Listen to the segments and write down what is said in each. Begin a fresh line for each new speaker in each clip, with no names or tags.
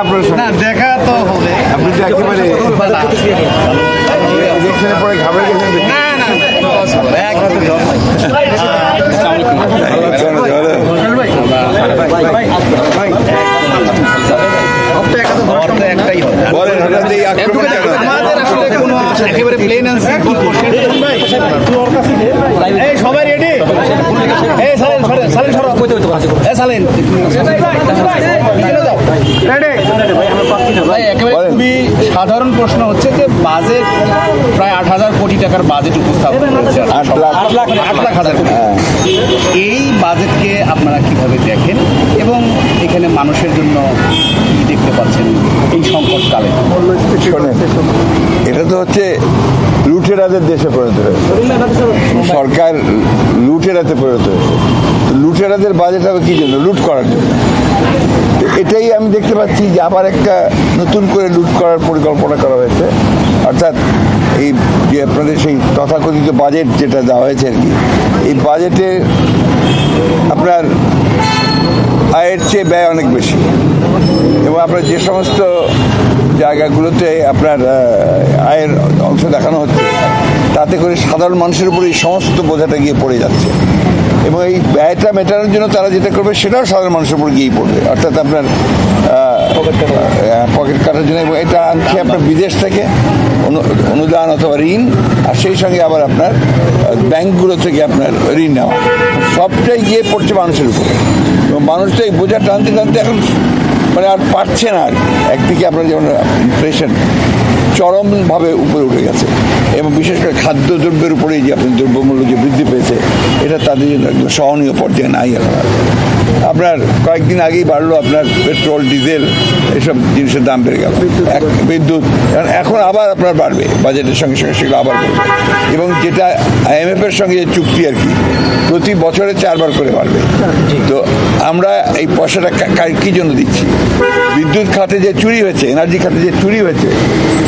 আপনার
না
দেখা
তো হবে।
আপনি
তো একেবারে ইলেকশনের পরে ঘাবড়ে গেছেন না না সবাই রেডি সালেন সালেন সরব সালেন। প্রশ্ন হচ্ছে যে বাজেট প্রায় আট হাজার কোটি টাকার বাজেট উপস্থাপন করেছে
আট লাখ।
আট লাখ হাজার কোটি
হ্যাঁ।
এই বাজেটকে আপনারা কীভাবে দেখেন এবং এখানে মানুষের জন্য কি দেখতে পাচ্ছেন এই সংকটকালে
এটা তো হচ্ছে লুটেরাদের দেশে পরিণত হয়েছে। সরকার লুটেরাতে পরিণত হয়েছে। লুটেরাদের বাজেট হবে কী জন্য? লুট করার জন্য। এটাই আমি দেখতে পাচ্ছি যে আবার একটা নতুন করে লুট করার পরিকল্পনা করা হয়েছে। অর্থাৎ এই যে আপনাদের সেই তথাকথিত বাজেট যেটা দেওয়া হয়েছে আর কি, এই বাজেটে আপনার আয়ের চেয়ে ব্যয় অনেক বেশি। এবং আপনার যে সমস্ত জায়গাগুলোতে আপনার আয়ের অংশ দেখানো হচ্ছে, তাতে করে সাধারণ মানুষের উপর এই সমস্ত বোঝাটা গিয়ে পড়ে যাচ্ছে। এবং এই ব্যয়টা মেটানোর জন্য তারা যেটা করবে, সেটাও সাধারণ মানুষের উপর গিয়েই পড়বে। অর্থাৎ আপনার পকেট কাটার জন্য এবং এটা আনছে আপনার বিদেশ থেকে অনু- অনুদান অথবা ঋণ আর সেই সঙ্গে আবার আপনার ব্যাংকগুলো থেকে আপনার ঋণ নেওয়া। সবটাই গিয়ে পড়ছে মানুষের উপরে। এবং মানুষটা এই বোঝা টানতে টানতে এখন মানে আর পারছে না আর একদিকে আপনার যেমন ইনফ্লেশন চরমভাবে উপরে উঠে গেছে। খাদ্যদ্রব্যের উপরেই যে আপনি দ্রব্যমূল্য যে বৃদ্ধি পেয়েছে এটা তাদের জন্য একদম সহনীয় পর্যায়ে নাই এখন আপনার কয়েকদিন আগেই বাড়লো আপনার পেট্রোল ডিজেল এসব জিনিসের দাম বেড়ে গেল। বিদ্যুৎ এখন- এখন আবার আপনার বাড়বে বাজেটের সঙ্গে সঙ্গে সেগুলো আবার বাড়বে। এবং যেটা আইএমএফ এর সঙ্গে যে চুক্তি আর কি প্রতি বছরে চারবার করে বাড়বে। তো আমরা এই পয়সাটা কি জন্য দিচ্ছি? বিদ্যুৎ খাতে যে চুরি হয়েছে এনার্জি খাতে যে চুরি হয়েছে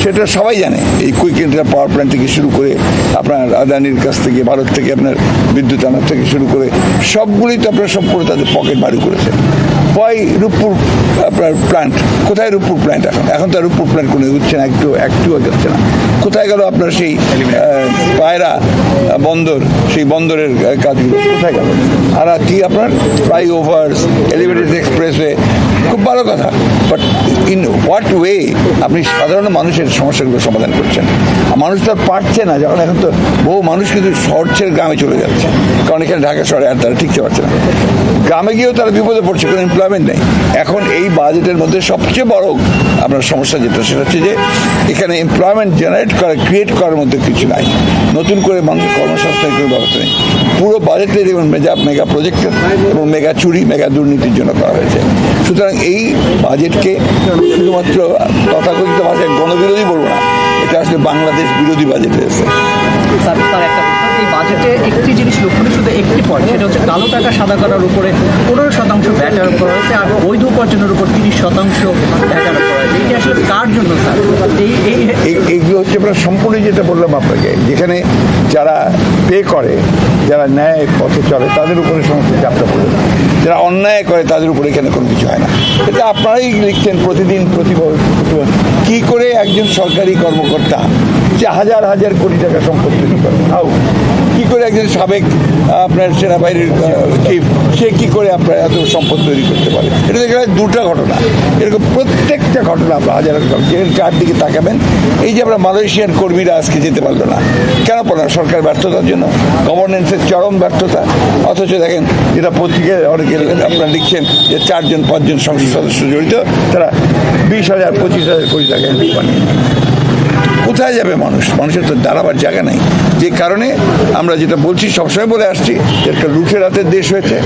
সেটা সবাই জানে। এই কুইক ইন্টার পাওয়ার প্ল্যান্ট থেকে শুরু করে আপনার আদানির কাছ থেকে, ভারত থেকে, আপনার বিদ্যুৎ আনার থেকে শুরু করে সবগুলোই তো আপনার সব করে তাদের পকেট বাড়ি করেছে হয় রূপপুর আপনার প্ল্যান্ট কোথায় রূপপুর প্ল্যান্ট এখন এখন তো আর রূপপুর প্ল্যান্ট কোনো হচ্ছে না একটু একটুও যাচ্ছে না। কোথায় গেল আপনার সেই পায়রা বন্দর সেই বন্দরের কাজগুলো? কোথায় গেল? আর কি আপনার? ফ্লাইওভার্স এলিভেটেড এক্সপ্রেসওয়ে খুব ভালো কথা। বাট ইন হোয়াট ওয়ে আপনি সাধারণ মানুষের সমস্যাগুলো সমাধান করছেন? আর মানুষ তো আর পারছে না যখন এখন তো বহু মানুষ কিন্তু শহর ছেড়ে গ্রামে চলে যাচ্ছে। কারণ এখানে ঢাকা শহরে আর তারা ঠিকতে পারছে না। গ্রামে গিয়েও তারা বিপদে পড়ছে কোনো এমপ্লয়মেন্ট নেই। এখন এই বাজেটের মধ্যে সবচেয়ে বড় আপনার সমস্যা যেটা, সেটা হচ্ছে যে এখানে এমপ্লয়মেন্ট জেনারেট করা ক্রিয়েট করার মধ্যে কিছু নাই। নতুন করে মানুষের কর্মসংস্থান কোনো ব্যবস্থা নেই পুরো বাজেটে দেখুন মেগা মেগা প্রজেক্টের এবং মেগা চুরি, মেগা দুর্নীতির জন্য করা হয়েছে। সুতরাং এই বাজেটকে শুধুমাত্র তথাকথিত ভাষায় গণবিরোধী বলব না, এটা আসলে বাংলাদেশ বিরোধী বাজেট হয়েছে।
বাজেটে একটি জিনিস শুধু একটি পয়েন্ট, সেটা হচ্ছে কালো টাকা সাদা করার উপরে পনেরো শতাংশ ভ্যাট আরোপ করা হয়েছে আর বৈধ উপার্জনের উপর তিরিশ শতাংশ ভ্যাট আরোপ করা হয়েছে। এটি আসলে কার জন্য স্যার? এই এই
এই- এইগুলো হচ্ছে আপনার সম্পূর্ণ যেটা বললাম আপনাকে, যেখানে যারা পে করে, যারা ন্যায় পথে চলে, তাদের উপরে সমস্ত চাপটা পড়ে। যারা অন্যায় করে, তাদের উপরে এখানে কোনো কিছু হয় না। এটা আপনারাই লিখছেন প্রতিদিন প্রতি ব- প্রতি- কি করে একজন সরকারি কর্মকর্তা যে হাজার হাজার কোটি টাকা সম্পদ তৈরি করে। হাউ করে একজন সাবেক আপনার সেনাবাহিনীর চিফ সে কি করে আপনার এত সম্পদ তৈরি করতে পারে? এটা দেখে দুটা ঘটনা। এরকম প্রত্যেকটা ঘটনা আপনার হাজার হাজার যে চারদিকে তাকাবেন, এই যে আমরা মালয়েশিয়ান কর্মীরা আজকে যেতে পারল না। কেন পারল না? সরকার ব্যর্থতার জন্য গভর্নেন্সের চরম ব্যর্থতা। অথচ দেখেন, যেটা পত্রিকায় অনেকে আপনারা লিখছেন যে চারজন, পাঁচজন সংসদ সদস্য জড়িত, তারা বিশ হাজার, পঁচিশ হাজার কোটি টাকা কোথায় যাবে মানুষ? মানুষের তো দাঁড়াবার জায়গা নেই। যে কারণে আমরা যেটা বলছি, সবসময় বলে আসছি যে একটা লুটের হাতের দেশ হয়েছে।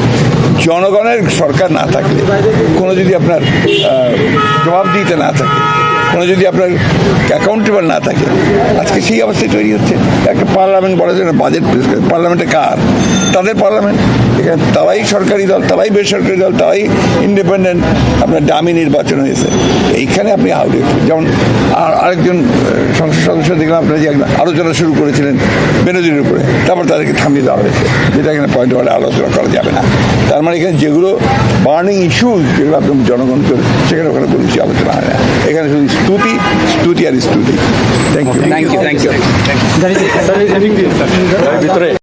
জনগণের সরকার না থাকলে, কোনো যদি আপনার জবাব দিতে না থাকে কোনো যদি আপনার অ্যাকাউন্টেবল না থাকে, আজকে সেই অবস্থায় তৈরি হচ্ছে। একটা পার্লামেন্ট বলা যায় বাজেট পেশ করে। পার্লামেন্টে কার? তাদের পার্লামেন্ট এখানে তারাই সরকারি দল, তারাই বেসরকারি দল, তারাই ইন্ডিপেন্ডেন্ট আপনার দামি নির্বাচন হয়েছে। এইখানে আপনি আউট যেমন আর আরেকজন সংসদ সদস্য দেখলাম, আপনারা যে আলোচনা শুরু করেছিলেন বেনজির উপরে, তারপর তাদেরকে থামিয়ে দেওয়া হয়েছে। যেটা এখানে পয়েন্ট ওয়ার্ডে আলোচনা করা যাবে না। তার মানে এখানে যেগুলো বার্নিং ইস্যুজ যেগুলো আপনার জনগণকে, সেখানে ওখানে কোনো কিছু আলোচনা হয় না। এখানে শুধু Stuti, Stuti are Stuti. Thank you. Thank
you. Thank you. Thank
you.
Thank you.